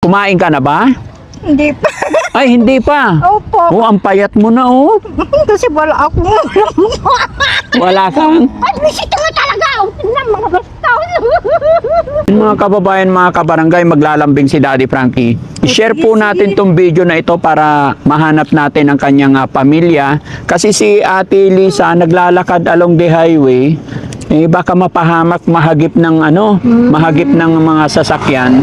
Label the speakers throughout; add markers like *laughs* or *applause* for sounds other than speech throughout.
Speaker 1: Kumain ka na ba?
Speaker 2: Hindi pa.
Speaker 1: Ay, hindi pa.
Speaker 2: Opo.
Speaker 1: Oh, ang payat mo na, oh. *laughs*
Speaker 2: Kasi wala ako. *laughs*
Speaker 1: Wala kang.
Speaker 2: Ay, bisita nga talaga. Tingnan mga basta. *laughs*
Speaker 1: Mga kababayan, mga kabarangay, maglalambing si Daddy Frankie. I-share po natin tong video na ito para mahanap natin ang kanyang ah, pamilya. Kasi si Ate Lisa naglalakad along the highway. Eh, baka mapahamak, mahagip ng ano, mahagip ng mga sasakyan,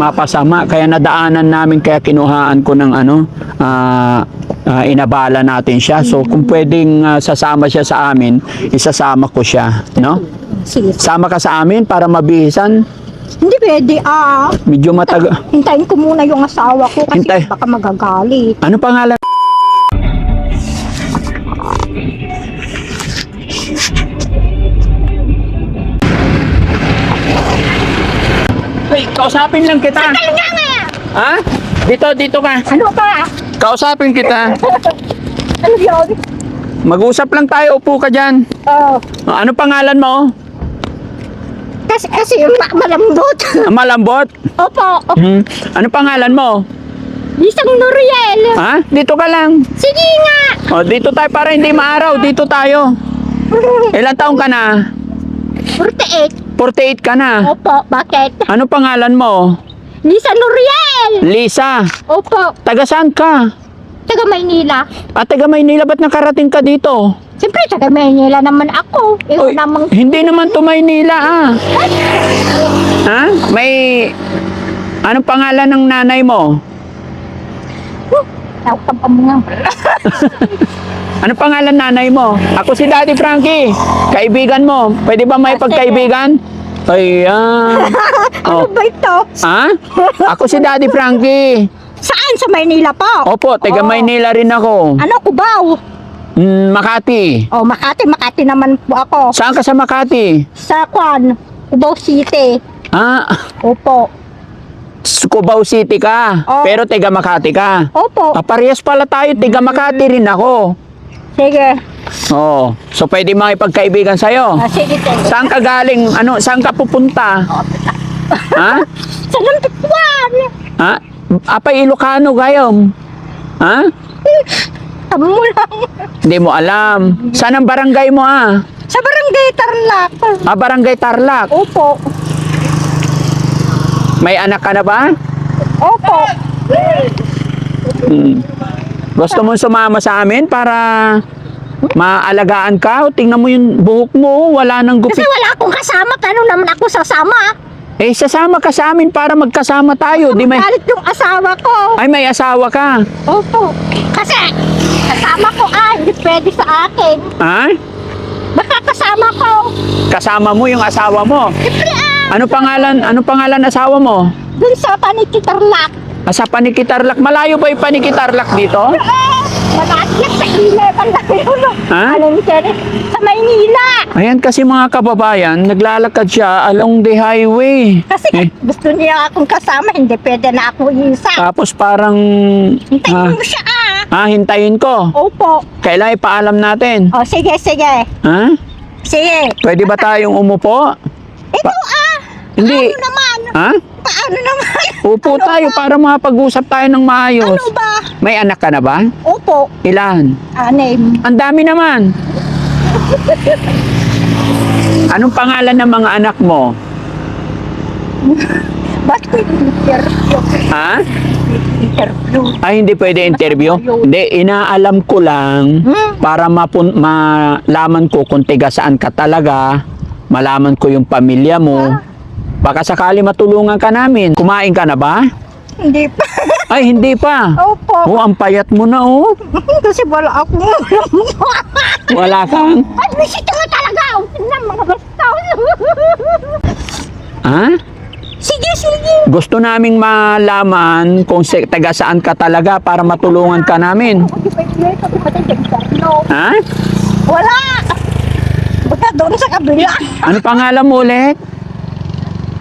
Speaker 1: mapasama. Kaya nadaanan namin, kaya kinuhaan ko ng ano, ah, ah, inabala natin siya. So, kung pwedeng ah, sasama siya sa amin, isasama ko siya, no?
Speaker 2: Sige.
Speaker 1: Sama ka sa amin para mabihisan.
Speaker 2: Hindi pwede ah.
Speaker 1: Medyo matag...
Speaker 2: Hintayin ko muna yung asawa ko kasi
Speaker 1: Hintay.
Speaker 2: baka magagalit.
Speaker 1: Ano pangalan? Kausapin lang kita.
Speaker 2: Talaga nga!
Speaker 1: Ha? Dito, dito ka.
Speaker 2: Ano ba?
Speaker 1: Kausapin kita. *laughs*
Speaker 2: Ano yun?
Speaker 1: Mag-usap lang tayo. Upo ka dyan.
Speaker 2: Oh.
Speaker 1: Ano pangalan mo?
Speaker 2: Kasi, kasi ma malambot. *laughs*
Speaker 1: Malambot?
Speaker 2: Opo.
Speaker 1: Hmm. Ano pangalan mo?
Speaker 2: Isang Noriel.
Speaker 1: Ha? Dito ka lang.
Speaker 2: Sige nga.
Speaker 1: O, dito tayo para hindi maaraw. Dito tayo. *laughs* Ilang taong ka na?
Speaker 2: 48.
Speaker 1: 48 ka na.
Speaker 2: Opo. Bakit?
Speaker 1: Ano pangalan mo?
Speaker 2: Lisa Noriel.
Speaker 1: Lisa.
Speaker 2: Opo.
Speaker 1: Taga saan ka?
Speaker 2: Taga Maynila.
Speaker 1: At taga Maynila, ba't nakarating ka dito?
Speaker 2: Siyempre, taga Maynila naman ako. Eh,
Speaker 1: Uy,
Speaker 2: namang...
Speaker 1: hindi naman to Maynila ah. Ha? May... Anong pangalan ng nanay mo?
Speaker 2: Tawag pa mo nga.
Speaker 1: Anong pangalan nanay mo? Ako si Daddy Frankie. Kaibigan mo. Pwede ba may
Speaker 2: Ah,
Speaker 1: pagkaibigan? Ayan. *laughs*
Speaker 2: Ano
Speaker 1: Oh.
Speaker 2: ba ito?
Speaker 1: Ha? Ako si Daddy Frankie.
Speaker 2: Saan? Sa Maynila po?
Speaker 1: Opo, taga
Speaker 2: Oh.
Speaker 1: Maynila rin ako.
Speaker 2: Ano, Cubao?
Speaker 1: Mm, Makati.
Speaker 2: Oh, Makati. Makati naman po ako.
Speaker 1: Saan ka sa Makati?
Speaker 2: Sa Kwan, Cubao City.
Speaker 1: Ah,
Speaker 2: Opo.
Speaker 1: Cubao City ka.
Speaker 2: Oh.
Speaker 1: Pero taga Makati ka.
Speaker 2: Opo.
Speaker 1: Ah, parehas pala tayo, tiga Makati rin ako.
Speaker 2: Sige.
Speaker 1: Oo. So pwede makipagkaibigan sa'yo.
Speaker 2: Ah, sige, sige.
Speaker 1: Saan ka galing? Ano, saan ka pupunta? *laughs* Ha?
Speaker 2: Sa Lampikwan.
Speaker 1: Ha? Apay Ilocano gayom. Ha?
Speaker 2: Tamo lang.
Speaker 1: Hindi mo alam. Saan ang barangay mo ah?
Speaker 2: Sa Barangay Tarlac.
Speaker 1: Ah, barangay Tarlac.
Speaker 2: Opo.
Speaker 1: May anak ka na ba?
Speaker 2: Opo.
Speaker 1: Hmm. Gusto mo sumama sa amin para maalagaan ka? O, tingnan mo yung buhok mo, wala nang
Speaker 2: Kasi
Speaker 1: gupit.
Speaker 2: wala akong kasama. Paano naman ako sasama?
Speaker 1: Eh, sasama ka sa amin para magkasama tayo. Di may...
Speaker 2: Galit yung asawa ko.
Speaker 1: Ay, may asawa ka.
Speaker 2: Opo. Kasi, kasama ko ah, hindi pwede sa akin.
Speaker 1: Ha?
Speaker 2: Baka kasama ko.
Speaker 1: Kasama mo yung asawa mo.
Speaker 2: Siyempre ah,
Speaker 1: Ano pangalan? Ano pangalan asawa mo?
Speaker 2: dun sa Panikitarlac.
Speaker 1: Ah, sa Panikitarlak. Malayo ba yung Panikitarlak dito? *laughs*
Speaker 2: Malapit lang sa Ileban na yun.
Speaker 1: Ha?
Speaker 2: Alam niyo, sa Maynila.
Speaker 1: Ayan kasi mga kababayan, naglalakad siya along the highway.
Speaker 2: Kasi
Speaker 1: Eh,
Speaker 2: gusto niya akong kasama, hindi pwede na ako isa.
Speaker 1: tapos parang...
Speaker 2: Hintayin
Speaker 1: Ah,
Speaker 2: mo siya ah.
Speaker 1: ah, hintayin ko.
Speaker 2: Opo.
Speaker 1: Kailan ipaalam natin?
Speaker 2: O sige, sige.
Speaker 1: Ha?
Speaker 2: Sige.
Speaker 1: Pwede ba tayong umupo?
Speaker 2: Ikaw ah.
Speaker 1: Hindi.
Speaker 2: Ano naman?
Speaker 1: Ha?
Speaker 2: Paano naman?
Speaker 1: Upo tayo para makapag-usap tayo ng maayos.
Speaker 2: Ano ba?
Speaker 1: May anak ka na ba?
Speaker 2: Opo.
Speaker 1: Ilan?
Speaker 2: Anim.
Speaker 1: Ang dami naman. Anong pangalan ng mga anak mo? *laughs*
Speaker 2: Bakit interview?
Speaker 1: Ha?
Speaker 2: Interview.
Speaker 1: Ay, hindi pwede interview? Hindi, inaalam ko lang
Speaker 2: Hmm?
Speaker 1: para mapun malaman ko kung tiga saan ka talaga, malaman ko yung pamilya mo. Baka sakali matulungan ka namin. Kumain ka na ba?
Speaker 2: Hindi pa.
Speaker 1: Ay, hindi pa.
Speaker 2: Opo.
Speaker 1: Oh, ang payat mo na oh. *laughs*
Speaker 2: Kasi wala ako.
Speaker 1: Wala kang.
Speaker 2: Ay, bisita nga talaga. Tingnan mga basta.
Speaker 1: Ha?
Speaker 2: sige, sige.
Speaker 1: Gusto naming malaman kung si, taga saan ka talaga para matulungan ka namin. Ha?
Speaker 2: Wala. Baka doon sa kabila.
Speaker 1: Ano pangalan mo ulit?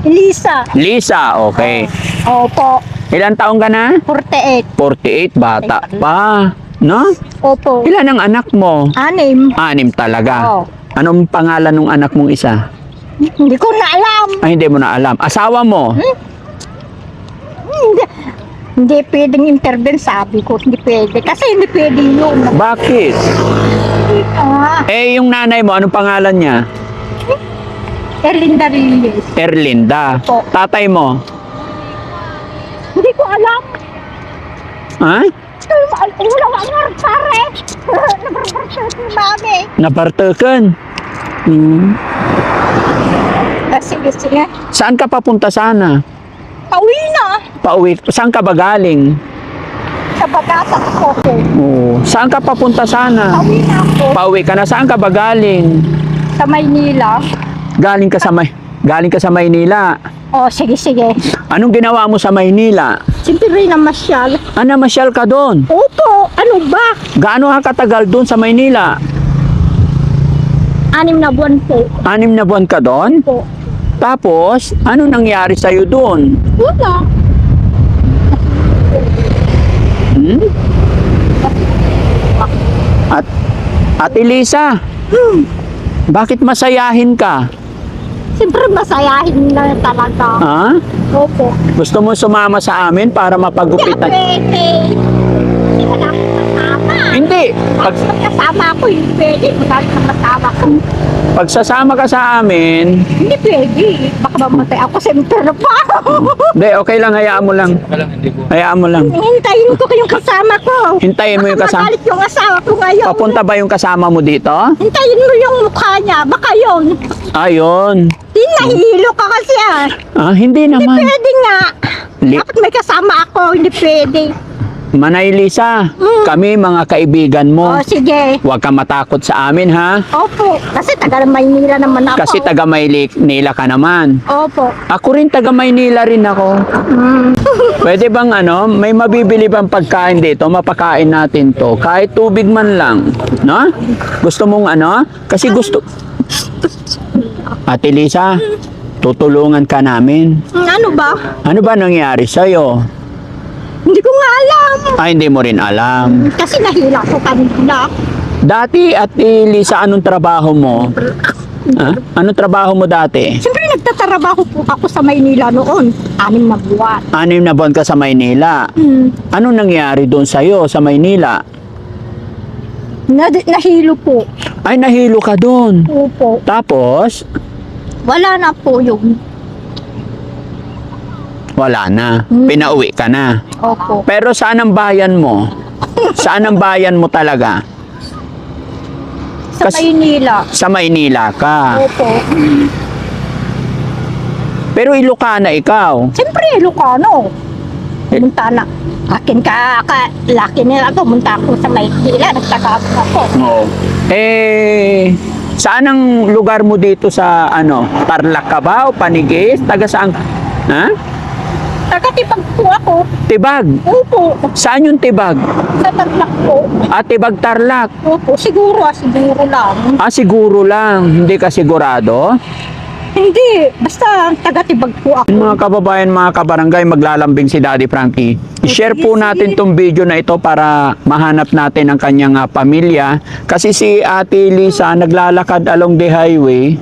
Speaker 2: Lisa.
Speaker 1: Lisa, okay.
Speaker 2: Opo.
Speaker 1: Ilan taong ka na?
Speaker 2: 48.
Speaker 1: 48, bata pa. No?
Speaker 2: Opo.
Speaker 1: Ilan ang anak mo?
Speaker 2: Anim.
Speaker 1: Anim talaga.
Speaker 2: Oo.
Speaker 1: Anong pangalan ng anak mong isa?
Speaker 2: Hindi ko na alam.
Speaker 1: Ay, hindi mo na alam. Asawa mo?
Speaker 2: Hindi. Hindi pwedeng intervene, sabi ko. Hindi pwede. Kasi hindi pwede yun.
Speaker 1: Bakit?
Speaker 2: Ah,
Speaker 1: Eh, yung nanay mo, anong pangalan niya?
Speaker 2: Erlinda Reyes.
Speaker 1: Erlinda.
Speaker 2: Po.
Speaker 1: Tatay mo?
Speaker 2: Hindi ko alam.
Speaker 1: Ha?
Speaker 2: Wala nga pare. *laughs* Nabarbarsyot ni mami.
Speaker 1: Napartakan. Hmm.
Speaker 2: Ah, sige, sige.
Speaker 1: Saan ka papunta sana?
Speaker 2: Pauwi na.
Speaker 1: Pauwi. Saan ka ba galing?
Speaker 2: Sa bagata ko po.
Speaker 1: Oo. Saan ka papunta sana?
Speaker 2: Pauwi na ako.
Speaker 1: Pauwi ka na. Saan ka ba galing?
Speaker 2: Sa Maynila.
Speaker 1: Galing ka sa May Galing ka sa Maynila.
Speaker 2: Oh, sige, sige.
Speaker 1: Anong ginawa mo sa Maynila?
Speaker 2: Siyempre na masyal.
Speaker 1: Ano, masyal ka doon?
Speaker 2: Opo, ano ba?
Speaker 1: Gaano ka katagal doon sa Maynila?
Speaker 2: Anim na buwan po.
Speaker 1: Anim na buwan ka doon?
Speaker 2: Po.
Speaker 1: Tapos, ano nangyari sa'yo doon?
Speaker 2: Wala.
Speaker 1: Hmm? At, Ate Lisa,
Speaker 2: Hmm.
Speaker 1: bakit masayahin ka?
Speaker 2: Siyempre masayahin na talaga.
Speaker 1: Ha?
Speaker 2: Opo.
Speaker 1: Gusto mo sumama sa amin para.
Speaker 2: Hindi ka namin kasama.
Speaker 1: Hindi. Pag,
Speaker 2: Pag kasama ako, hindi pwede. Magkano na kasama ko.
Speaker 1: pag sasama ka sa amin,
Speaker 2: Hindi pwede. Baka mamatay ako sa impyerno pa.
Speaker 1: hindi, okay lang, hayaan mo lang. Hayaan mo lang.
Speaker 2: Hintayin ko kayong kasama ko.
Speaker 1: Hintayin mo yung
Speaker 2: Baka
Speaker 1: kasama.
Speaker 2: magalit yung asawa ko ngayon.
Speaker 1: Papunta ba yung kasama mo dito?
Speaker 2: Hintayin mo yung mukha niya. Baka yun.
Speaker 1: Ayun.
Speaker 2: Di nahihilo ka kasi ah.
Speaker 1: Ah, hindi
Speaker 2: Hindi
Speaker 1: naman.
Speaker 2: pwede nga.
Speaker 1: Li-
Speaker 2: Dapat may kasama ako. Hindi pwede.
Speaker 1: Manay Lisa,
Speaker 2: Mm.
Speaker 1: kami mga kaibigan mo.
Speaker 2: O sige.
Speaker 1: Huwag ka matakot sa amin ha.
Speaker 2: Opo. Kasi taga Maynila naman ako.
Speaker 1: Kasi taga Maynila ka naman.
Speaker 2: Opo.
Speaker 1: Ako rin taga Maynila rin ako.
Speaker 2: Mm. *laughs*
Speaker 1: Pwede bang ano, may mabibili bang pagkain dito? Mapakain natin to. Kahit tubig man lang. No? Gusto mong ano? Kasi gusto... Ate Lisa, tutulungan ka namin.
Speaker 2: ano ba?
Speaker 1: Ano ba nangyari sa'yo?
Speaker 2: Hindi ko nga alam.
Speaker 1: Ay, hindi mo rin alam.
Speaker 2: Kasi nahila ko kanina.
Speaker 1: Dati, Ate Lisa, anong trabaho mo? Ha? Anong trabaho mo dati?
Speaker 2: Siyempre nagtatrabaho po ako sa Maynila noon. Anim na buwan.
Speaker 1: Anim na buwan ka sa Maynila.
Speaker 2: Hmm.
Speaker 1: Anong nangyari doon sa'yo sa Maynila?
Speaker 2: Na, nahilo po.
Speaker 1: Ay, nahilo ka doon.
Speaker 2: Opo.
Speaker 1: Tapos,
Speaker 2: Wala na po yun.
Speaker 1: Wala na.
Speaker 2: Hmm.
Speaker 1: Pinauwi ka na.
Speaker 2: Opo.
Speaker 1: Pero saan ang bayan mo? Saan ang bayan mo talaga?
Speaker 2: Sa
Speaker 1: Kas-
Speaker 2: Maynila.
Speaker 1: Sa Maynila ka.
Speaker 2: Opo.
Speaker 1: Pero Ilocana ikaw.
Speaker 2: Siyempre, Ilocano. Pumunta na. Akin ka, ka laki nila ako. Pumunta ako sa Maynila. Nagtagapon ako.
Speaker 1: Oo. Eh, saan ang lugar mo dito sa ano? Tarlac ka ba o Panigis? Taga saan? Ha?
Speaker 2: Tagatipag po ako.
Speaker 1: Tibag.
Speaker 2: Opo.
Speaker 1: Saan yung Tibag?
Speaker 2: Sa taglak po.
Speaker 1: Ah, Tibag Tarlac.
Speaker 2: Opo. Siguro, ah, siguro lang.
Speaker 1: Ah, siguro lang. Hindi ka sigurado?
Speaker 2: Hindi. Basta tagatibag po ako.
Speaker 1: Mga kababayan, mga kabarangay, maglalambing si Daddy Frankie. I-share po natin tong video na ito para mahanap natin ang kanyang ah, pamilya. Kasi si Ate Lisa naglalakad along the highway,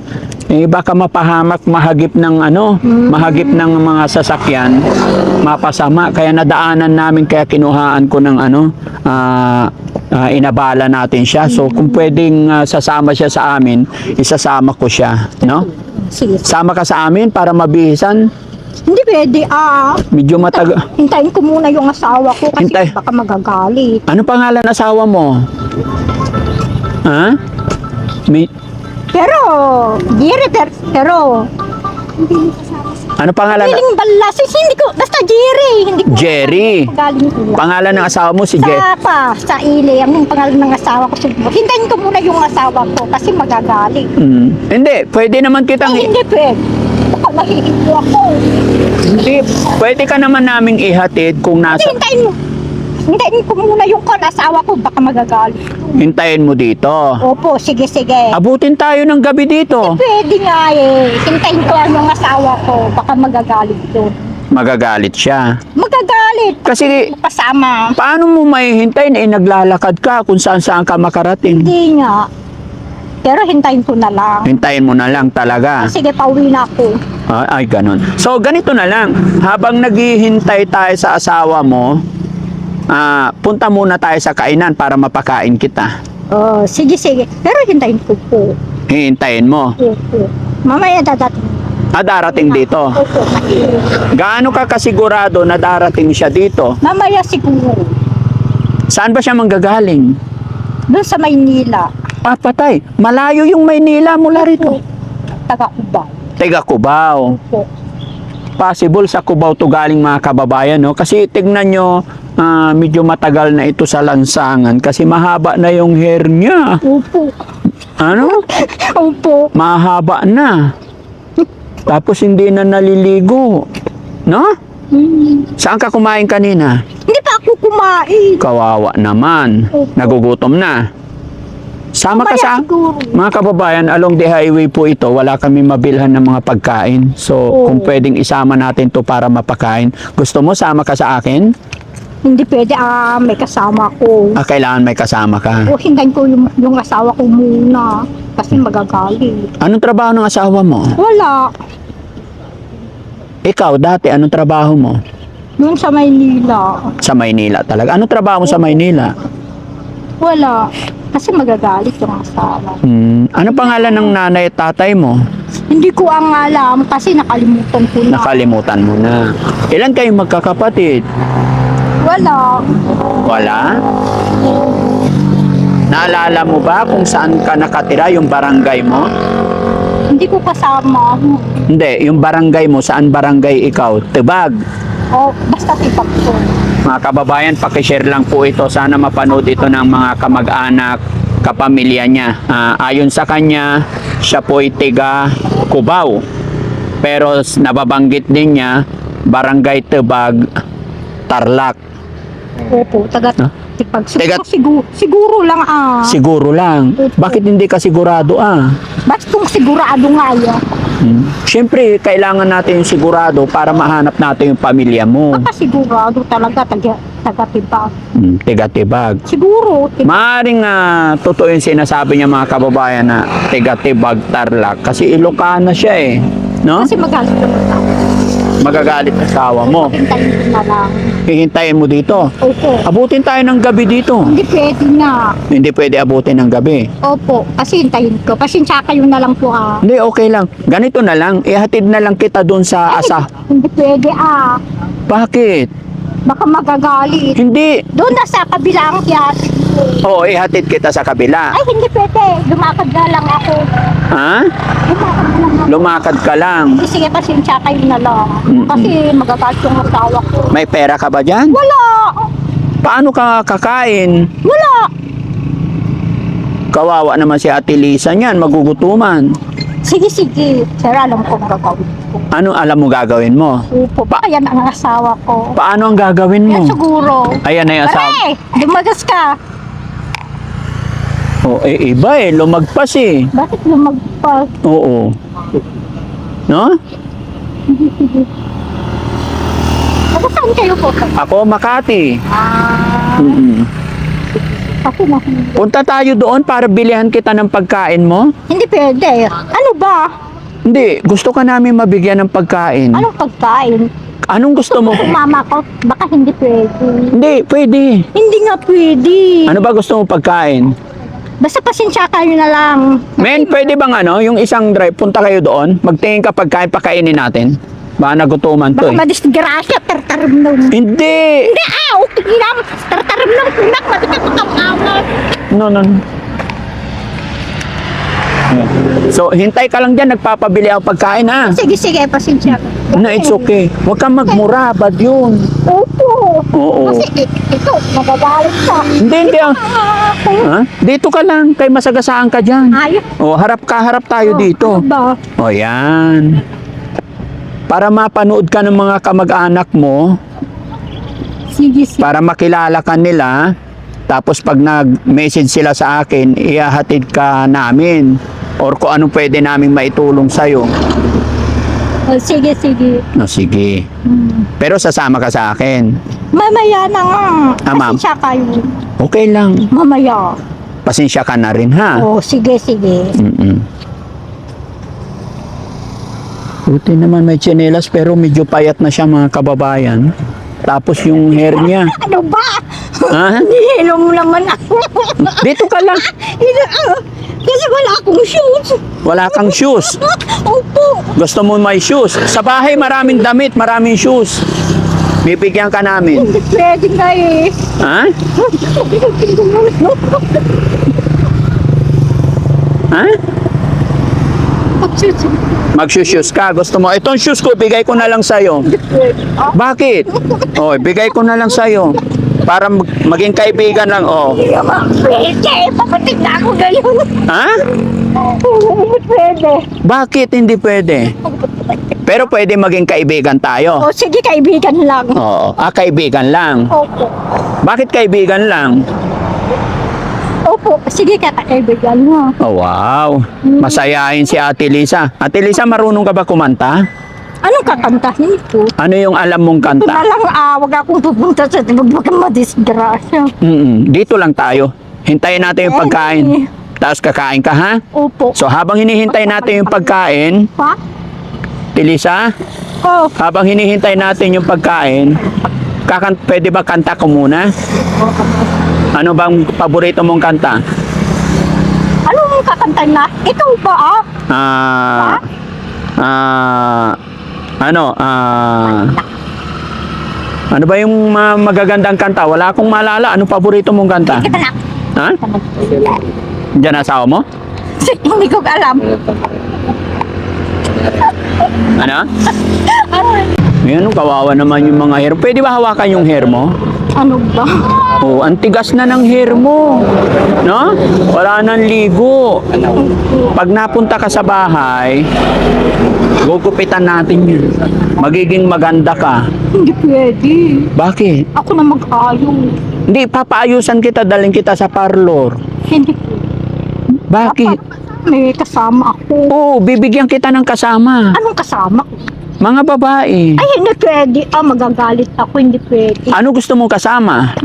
Speaker 1: eh baka mapahamak, mahagip ng ano, mahagip ng mga sasakyan, mapasama. Kaya nadaanan namin, kaya kinuhaan ko ng ano, ah, ah, inabala natin siya. So kung pwedeng ah, sasama siya sa amin, isasama ko siya, no?
Speaker 2: Sige.
Speaker 1: Sama ka sa amin para mabihisan.
Speaker 2: Hindi pwede ah.
Speaker 1: Medyo matag...
Speaker 2: Hintayin ko muna yung asawa ko kasi
Speaker 1: Hintay.
Speaker 2: baka magagalit.
Speaker 1: Ano pangalan asawa mo? Ha? May...
Speaker 2: Pero, Jerry, per- pero,
Speaker 1: Ano pangalan?
Speaker 2: piling balasis, hindi ko, basta Jerry, hindi ko.
Speaker 1: Jerry.
Speaker 2: Galing.
Speaker 1: Pangalan ng asawa mo si.
Speaker 2: Sa pa, sa ile, ang pangalan ng asawa ko siguro. Hintayin ko muna yung asawa ko kasi magagalit.
Speaker 1: Hmm. Hindi, pwede naman kitang...
Speaker 2: Ay, hindi pwede. Baka mahihipo ako.
Speaker 1: Hindi, pwede ka naman naming ihatid kung nasa...
Speaker 2: hintayin mo. Hintayin ko muna yung kon asawa ko, baka magagalit.
Speaker 1: Hintayin mo dito.
Speaker 2: Opo, sige, sige.
Speaker 1: Abutin tayo ng gabi dito.
Speaker 2: Pwede nga eh. Hintayin ko ang asawa ko, baka magagalit doon.
Speaker 1: Magagalit siya.
Speaker 2: Magagalit.
Speaker 1: Kasi
Speaker 2: Pasama.
Speaker 1: paano mo may hintayin eh naglalakad ka kung saan saan ka makarating?
Speaker 2: Hindi nga. Pero hintayin ko na lang.
Speaker 1: Hintayin mo na lang talaga.
Speaker 2: Sige, pauwi na ako.
Speaker 1: Ah, ay, ganun. So, ganito na lang. Habang naghihintay tayo sa asawa mo, ah, punta muna tayo sa kainan para mapakain kita.
Speaker 2: Oh, sige, sige. Pero hintayin ko po.
Speaker 1: Hihintayin mo.
Speaker 2: Opo. Mamaya dadating.
Speaker 1: Ah, darating dito.
Speaker 2: Opo.
Speaker 1: Gaano ka kasigurado na darating siya dito?
Speaker 2: Mamaya siguro.
Speaker 1: Saan ba siya manggagaling?
Speaker 2: Doon sa Maynila.
Speaker 1: Ah, patay. Malayo yung Maynila mula rito.
Speaker 2: Taga Ubay.
Speaker 1: Tega Cubao.
Speaker 2: Opo.
Speaker 1: Possible sa Cubao to galing mga kababayan, no? Kasi tignan nyo, ah, medyo matagal na ito sa lansangan kasi mahaba na yung hair niya.
Speaker 2: Opo.
Speaker 1: Ano? *laughs*
Speaker 2: Opo.
Speaker 1: Mahaba na. Tapos hindi na naliligo. No?
Speaker 2: Hmm.
Speaker 1: Saan ka kumain kanina?
Speaker 2: Hindi pa ako kumain.
Speaker 1: Kawawa naman.
Speaker 2: Opo.
Speaker 1: Nagugutom na. Sama ka sa... Mga kababayan, along the highway po ito, wala kami mabilhan ng mga pagkain. So,
Speaker 2: Oo.
Speaker 1: kung pwedeng isama natin to para mapakain. Gusto mo, sama ka sa akin?
Speaker 2: Hindi pwede, ah, may kasama ko.
Speaker 1: Ah, kailangan may kasama ka.
Speaker 2: O hintayin ko yung, yung asawa ko muna. Kasi magagalit.
Speaker 1: Anong trabaho ng asawa mo?
Speaker 2: Wala.
Speaker 1: Ikaw, dati, anong trabaho mo?
Speaker 2: Doon sa Maynila.
Speaker 1: Sa Maynila talaga. Anong trabaho mo sa Maynila?
Speaker 2: Wala. Kasi magagalit yung asawa.
Speaker 1: Hmm, ano pangalan ng nanay at tatay mo?
Speaker 2: Hindi ko ang alam kasi nakalimutan ko na.
Speaker 1: Nakalimutan mo na. Ilan kayong magkakapatid?
Speaker 2: Wala.
Speaker 1: Wala? Naalala mo ba kung saan ka nakatira, yung barangay mo?
Speaker 2: Hindi ko kasama.
Speaker 1: Hindi, yung barangay mo, saan barangay ikaw? Tibag.
Speaker 2: O, basta tipak ko.
Speaker 1: Mga kababayan, pakishare lang po ito. Sana mapanood ito ng mga kamag-anak, kapamilya niya. Ah, ayon sa kanya, siya po'y tiga Cubao. Pero nababanggit din niya, Barangay Tibag, Tarlac.
Speaker 2: Opo, taga
Speaker 1: Ah?
Speaker 2: Tipag.
Speaker 1: Taga-
Speaker 2: Siguro, siguro, siguro lang ah.
Speaker 1: Siguro lang. Bakit hindi ka sigurado ah?
Speaker 2: Basta kung sigurado nga yan.
Speaker 1: Hmm. Siyempre, kailangan natin yung sigurado para mahanap natin yung pamilya mo.
Speaker 2: Baka sigurado talaga taga, taga tipag.
Speaker 1: Hmm, tiga-tibag.
Speaker 2: Siguro. Tipag.
Speaker 1: Maaring ah, totoo yung sinasabi niya mga kababayan na tiga-tibag tarlac kasi Ilocana siya eh. No?
Speaker 2: Kasi magalit yung asawa.
Speaker 1: Magagalit asawa mo.
Speaker 2: Hintayin ko na lang.
Speaker 1: Hihintayin mo dito.
Speaker 2: Opo.
Speaker 1: Abutin tayo ng gabi dito.
Speaker 2: Hindi pwede na.
Speaker 1: Hindi pwede abutin ng gabi.
Speaker 2: Opo. Kasi hintayin ko. Pasensya kayo na lang po ah.
Speaker 1: Hindi, okay lang. Ganito na lang. Ihatid na lang kita doon sa asa.
Speaker 2: Hindi pwede ah.
Speaker 1: Bakit?
Speaker 2: Baka magagalit.
Speaker 1: Hindi.
Speaker 2: Doon na sa kabilang yat.
Speaker 1: Oo, ihatid kita sa kabila.
Speaker 2: Ay, hindi pwede. Lumakad na lang ako.
Speaker 1: Ha?
Speaker 2: Lumakad
Speaker 1: ka lang.
Speaker 2: Hindi, sige, pasensya kayo na lang.
Speaker 1: Mm-mm.
Speaker 2: Kasi magagalit yung asawa ko.
Speaker 1: May pera ka ba dyan?
Speaker 2: Wala!
Speaker 1: Paano ka kakain?
Speaker 2: Wala!
Speaker 1: Kawawa naman si Ate Lisa niyan, magugutuman.
Speaker 2: Sige, sige. Sir, alam ko ang gagawin ko.
Speaker 1: Ano alam mo gagawin mo?
Speaker 2: Upo, baka yan ang asawa ko.
Speaker 1: Paano ang gagawin mo?
Speaker 2: Yan siguro.
Speaker 1: Ayan na yung asawa.
Speaker 2: Pare, lumagas ka.
Speaker 1: Oh, eh, iba eh, lumagpas eh.
Speaker 2: Bakit lumagpag?
Speaker 1: Oo. No?
Speaker 2: Ako saan kayo po?
Speaker 1: Ako, Makati.
Speaker 2: Ah,
Speaker 1: Mm-mm.
Speaker 2: ako na.
Speaker 1: Punta tayo doon para bilihan kita ng pagkain mo?
Speaker 2: Hindi pwede. Ano ba?
Speaker 1: Hindi, gusto ka namin mabigyan ng pagkain.
Speaker 2: Anong pagkain?
Speaker 1: Anong gusto mo?
Speaker 2: Mama ko, baka hindi pwede.
Speaker 1: Hindi, pwede.
Speaker 2: Hindi nga pwede.
Speaker 1: Ano ba gusto mo pagkain?
Speaker 2: Basta pasensya kayo na lang.
Speaker 1: Men, pwede bang ano, yung isang drive, punta kayo doon, magtingin ka pagkain, pakainin natin? Baka nagutuman to
Speaker 2: Baka
Speaker 1: eh.
Speaker 2: madisgrasya, tartarim nung.
Speaker 1: Hindi!
Speaker 2: Hindi ah, okay lang. Tartarim mabigat ko kang awat.
Speaker 1: No, no, no. So, hintay ka lang dyan, nagpapabili ako pagkain ha.
Speaker 2: Sige, sige, pasensya.
Speaker 1: No, it's okay. Huwag kang magmura, bad yun.
Speaker 2: Opo.
Speaker 1: Oo.
Speaker 2: Kasi i- ito, magagalit ka.
Speaker 1: Hindi, hindi. ah. Ha? Dito ka lang, kay masagasaan ka dyan.
Speaker 2: Ayos.
Speaker 1: O, harap ka, harap tayo dito.
Speaker 2: Ano ba?
Speaker 1: O, yan. Para mapanood ka ng mga kamag-anak mo,
Speaker 2: Sige, sige.
Speaker 1: para makilala ka nila, tapos pag nag-message sila sa akin, ihahatid ka namin. Or kung anong pwede namin maitulong sa'yo.
Speaker 2: Oh, sige, sige.
Speaker 1: No, sige.
Speaker 2: Hmm.
Speaker 1: Pero sasama ka sa akin.
Speaker 2: Mamaya na nga.
Speaker 1: Ah, ma'am.
Speaker 2: Pasensya kayo.
Speaker 1: Okay lang.
Speaker 2: Mamaya.
Speaker 1: Pasensya ka na rin ha.
Speaker 2: Oh, sige, sige.
Speaker 1: Mm-mm. Buti naman may tsinelas pero medyo payat na siya mga kababayan. Tapos yung hair niya. *laughs*
Speaker 2: Ano ba?
Speaker 1: Ha?
Speaker 2: Nihilo mo naman ako.
Speaker 1: Dito ka lang. *laughs*
Speaker 2: Ah, Kasi wala akong shoes.
Speaker 1: Wala kang shoes. *laughs*
Speaker 2: Opo.
Speaker 1: Gusto mo may shoes. Sa bahay maraming damit, maraming shoes. Bibigyan ka namin.
Speaker 2: Pwede na eh.
Speaker 1: Ha? Ha? Magsushoes ka. Gusto mo? Itong shoes ko, bigay ko na lang sa'yo. Bakit? Oh, bigay ko na lang sa'yo. Para mag- maging kaibigan lang. Oh.
Speaker 2: Hindi naman pwede. Papatig na ako ngayon.
Speaker 1: Ha?
Speaker 2: Hindi pwede.
Speaker 1: Bakit hindi pwede? Pero pwede maging kaibigan tayo.
Speaker 2: O sige, kaibigan lang.
Speaker 1: Oo. Ah, kaibigan lang.
Speaker 2: Opo.
Speaker 1: Bakit kaibigan lang?
Speaker 2: Opo. Sige, kaibigan mo.
Speaker 1: Oh, wow. Masayahin si Ate Lisa. Ate Lisa, marunong ka ba kumanta?
Speaker 2: Anong kakantahin ko?
Speaker 1: Ano yung alam mong
Speaker 2: Ito na
Speaker 1: kanta?
Speaker 2: lang, ah, wag akong pupunta sa tibag baka madisgrasya.
Speaker 1: Mm-mm. Dito lang tayo. Hintayin natin yung pagkain. Tapos kakain ka, ha?
Speaker 2: Opo.
Speaker 1: So, habang hinihintay natin yung pagkain,
Speaker 2: Pa?
Speaker 1: Tilisa,
Speaker 2: Oh,
Speaker 1: habang hinihintay natin yung pagkain, kakan pwede ba kanta ko muna? Ano bang paborito mong kanta?
Speaker 2: anong kakantahin na? Ikaw ba, ah?
Speaker 1: Ah, ah, ano, ah, ano ba yung ma- magagandang kanta? Wala akong maalala. Ano paborito mong kanta? Ha? Diyan asawa mo? *laughs*
Speaker 2: Hindi ko alam.
Speaker 1: Ano? Yan, kawawa naman yung mga hair. Pwede ba hawakan yung hair mo?
Speaker 2: Ano ba?
Speaker 1: Oh, ang tigas na ng hair mo. No? Wala nang ligo. Pag napunta ka sa bahay, gugupitan natin yun. Magiging maganda ka.
Speaker 2: Hindi pwede.
Speaker 1: Bakit?
Speaker 2: Ako na mag-ayong.
Speaker 1: Hindi, papaayusan kita, dalhin kita sa parlor.
Speaker 2: Hindi pwede.
Speaker 1: Bakit?
Speaker 2: May kasama ako.
Speaker 1: Oo, bibigyan kita ng kasama.
Speaker 2: Anong kasama ko?
Speaker 1: Mga babae.
Speaker 2: Ay, hindi pwede. Ah, magagalit ako. Hindi pwede.
Speaker 1: Ano gusto mong kasama?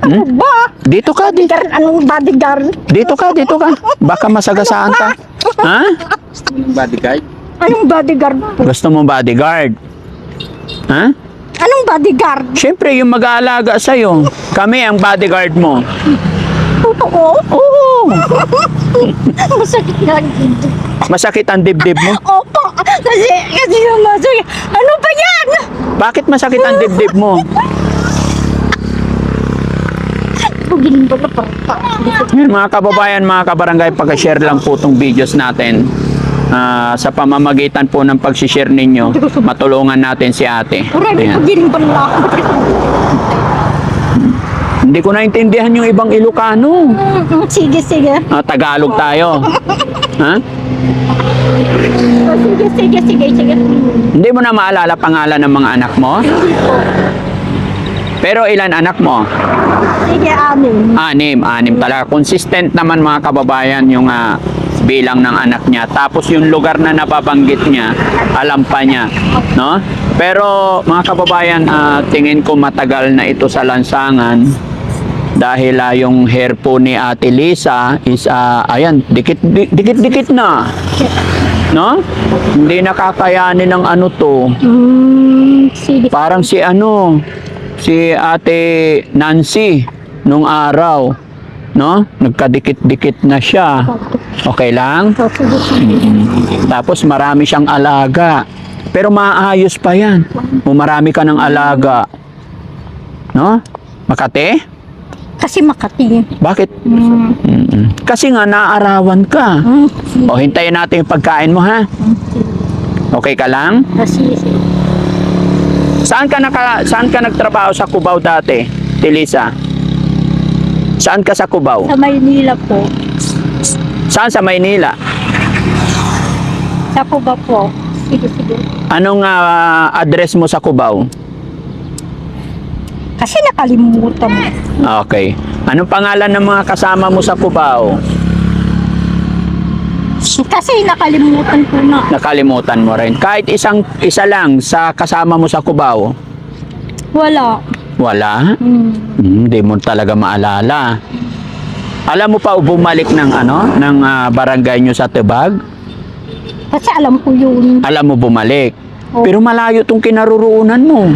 Speaker 2: Ano ba?
Speaker 1: Dito ka, dito.
Speaker 2: Bodyguard, anong bodyguard?
Speaker 1: Dito ka, dito ka. Baka masagasaan ka. Ha?
Speaker 3: bodyguard?
Speaker 2: Anong bodyguard po?
Speaker 1: Gusto mo bodyguard? Ha?
Speaker 2: Anong bodyguard?
Speaker 1: Siyempre, yung mag-aalaga sa'yo. Kami ang bodyguard mo.
Speaker 2: Totoo?
Speaker 1: Oo. *laughs*
Speaker 2: Masakit ang dibdib.
Speaker 1: Masakit ang dibdib mo.
Speaker 2: Opo. Kasi, kasi masakit. Ano ba yan?
Speaker 1: Bakit masakit ang dibdib mo?
Speaker 2: Pugilin ba na?
Speaker 1: Yan, mga kababayan, mga kabarangay, pag-share lang po itong videos natin. Ah, sa pamamagitan po ng pag-share ninyo, matulungan natin si ate.
Speaker 2: Aray,
Speaker 1: Ayan.
Speaker 2: ba na?
Speaker 1: Hindi ko naintindihan yung ibang Ilocano.
Speaker 2: Sige, sige.
Speaker 1: Ah, Tagalog tayo. Ha?
Speaker 2: Oh, Sige, sige, sige, sige.
Speaker 1: Hindi mo na maalala pangalan ng mga anak mo? Pero ilan anak mo?
Speaker 2: Sige, amin.
Speaker 1: Anim, anim talaga. Consistent naman mga kababayan yung ah, bilang ng anak niya. Tapos yung lugar na nababanggit niya, alam pa niya. No? Pero mga kababayan, ah, tingin ko matagal na ito sa lansangan dahil ah, yung hair po ni Ate Lisa is ah, ayan, dikit di- dikit dikit na. No? Hindi nakakayanin ng ano to.
Speaker 2: Mm, sige.
Speaker 1: Parang si ano, si Ate Nancy nung araw, no? Nagkadikit-dikit na siya. Okay lang?
Speaker 2: Sige.
Speaker 1: Tapos marami siyang alaga. Pero maayos pa yan. Kung marami ka ng alaga. No? Makate?
Speaker 2: Kasi Makati.
Speaker 1: Bakit?
Speaker 2: Mm,
Speaker 1: Mm-mm. Kasi nga naarawan ka.
Speaker 2: mm.
Speaker 1: O hintayin natin yung pagkain mo ha.
Speaker 2: Mm.
Speaker 1: Okay ka lang?
Speaker 2: Sige.
Speaker 1: Saan ka naka, saan ka nagtrabaho sa Cubao dati, Tilisa? Saan ka sa Cubao?
Speaker 2: Sa Maynila po.
Speaker 1: Saan sa Maynila?
Speaker 2: Sa Cuba po. Sige, sige.
Speaker 1: Anong ah, address mo sa Cubao?
Speaker 2: Kasi nakalimutan mo.
Speaker 1: Okay. Anong pangalan ng mga kasama mo sa Cubao?
Speaker 2: Kasi nakalimutan ko na.
Speaker 1: Nakalimutan mo rin. Kahit isang isa lang sa kasama mo sa Cubao,
Speaker 2: Wala.
Speaker 1: wala?
Speaker 2: Hmm.
Speaker 1: Hmm, Hindi mo talaga maalala. Alam mo pa bumalik ng ano, ng ah, barangay nyo sa Tebag?
Speaker 2: Kasi alam ko yun.
Speaker 1: Alam mo bumalik.
Speaker 2: Oo.
Speaker 1: Pero malayo tong kinaroroonan mo.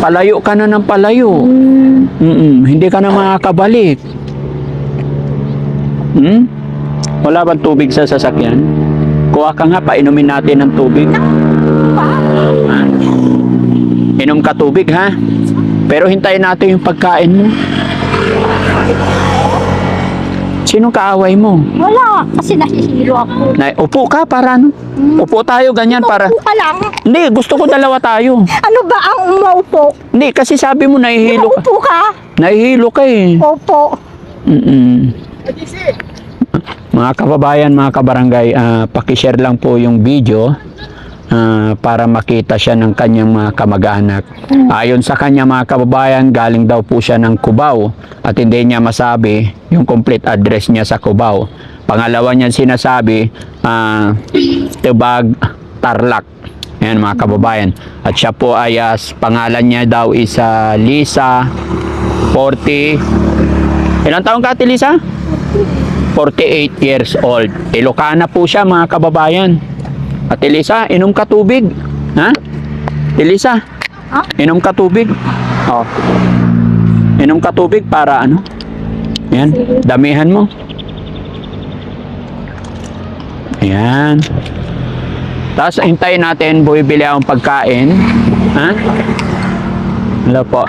Speaker 1: Palayo ka na ng palayo.
Speaker 2: Hmm.
Speaker 1: Mm-mm, hindi ka na makakabalik. Hmm? Wala bang tubig sa sasakyan? Kuha ka nga, painumin natin ng tubig. Ah. Inom ka tubig, ha? Pero hintayin natin yung pagkain mo. Sinong kaaway mo?
Speaker 2: Wala, kasi nahihilo ako.
Speaker 1: Na, upo ka para ano? Upo tayo ganyan para...
Speaker 2: Upo ka lang.
Speaker 1: Hindi, gusto ko dalawa tayo.
Speaker 2: Ano ba ang umaupo?
Speaker 1: Hindi, kasi sabi mo nahihilo ka.
Speaker 2: Upo ka?
Speaker 1: Nahihilo ka eh.
Speaker 2: Opo.
Speaker 1: Mm-mm. Mga kababayan, mga kabarangay, ah, pakishare lang po yung video ah, para makita siya ng kanyang mga kamag-anak. Ayon sa kanya mga kababayan, galing daw po siya ng Cubao at hindi niya masabi yung complete address niya sa Cubao. Pangalawa niya sinasabi, ah, Tibag, Tarlac. Ayan mga kababayan. At siya po ay ah, pangalan niya daw is ah, Lisa 40 Ilang taon ka, Lisa? 48 years old. Ilocana po siya, mga kababayan. Ate Lisa, inom ka tubig. Ha? Ate Lisa,
Speaker 2: Ha?
Speaker 1: inom ka tubig. Oh. Inom ka tubig para ano? Yan, damihan mo. Ayan. Tapos hintayin natin, bumibili akong pagkain. Ha? Hello po.